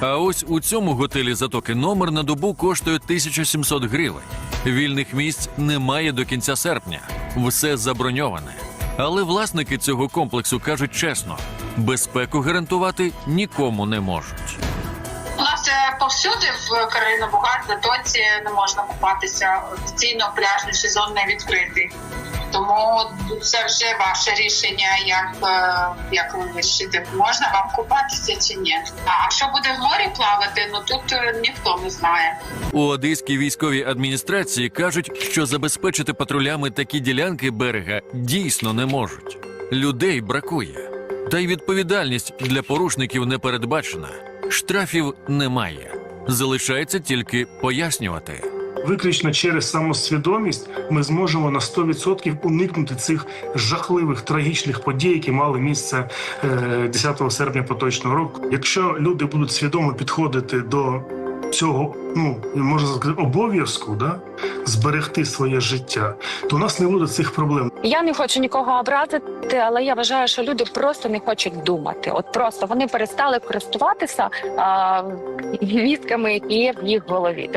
А ось у цьому готелі затоки номер на добу коштує 1700 гривень. Вільних місць немає до кінця серпня. Все заброньоване. Але власники цього комплексу кажуть чесно: безпеку гарантувати нікому не можуть. У нас е, повсюди в Кароліна Бугар, Затоці не можна купатися офіційно пляжний сезон не відкритий. Тому це вже ваше рішення, як, е, як ви вирішите, можна вам купатися чи ні. А що буде в морі плавати, ну тут е, ніхто не знає. У одеській військовій адміністрації кажуть, що забезпечити патрулями такі ділянки берега дійсно не можуть. Людей бракує, та й відповідальність для порушників не передбачена. Штрафів немає. Залишається тільки пояснювати. Виключно через самосвідомість ми зможемо на 100% уникнути цих жахливих трагічних подій, які мали місце е, 10 серпня поточного року. Якщо люди будуть свідомо підходити до цього, ну можна сказати, обов'язку, да зберегти своє життя, то у нас не буде цих проблем. Я не хочу нікого образити, але я вважаю, що люди просто не хочуть думати. От просто вони перестали користуватися а, мізками, які є в їх голові.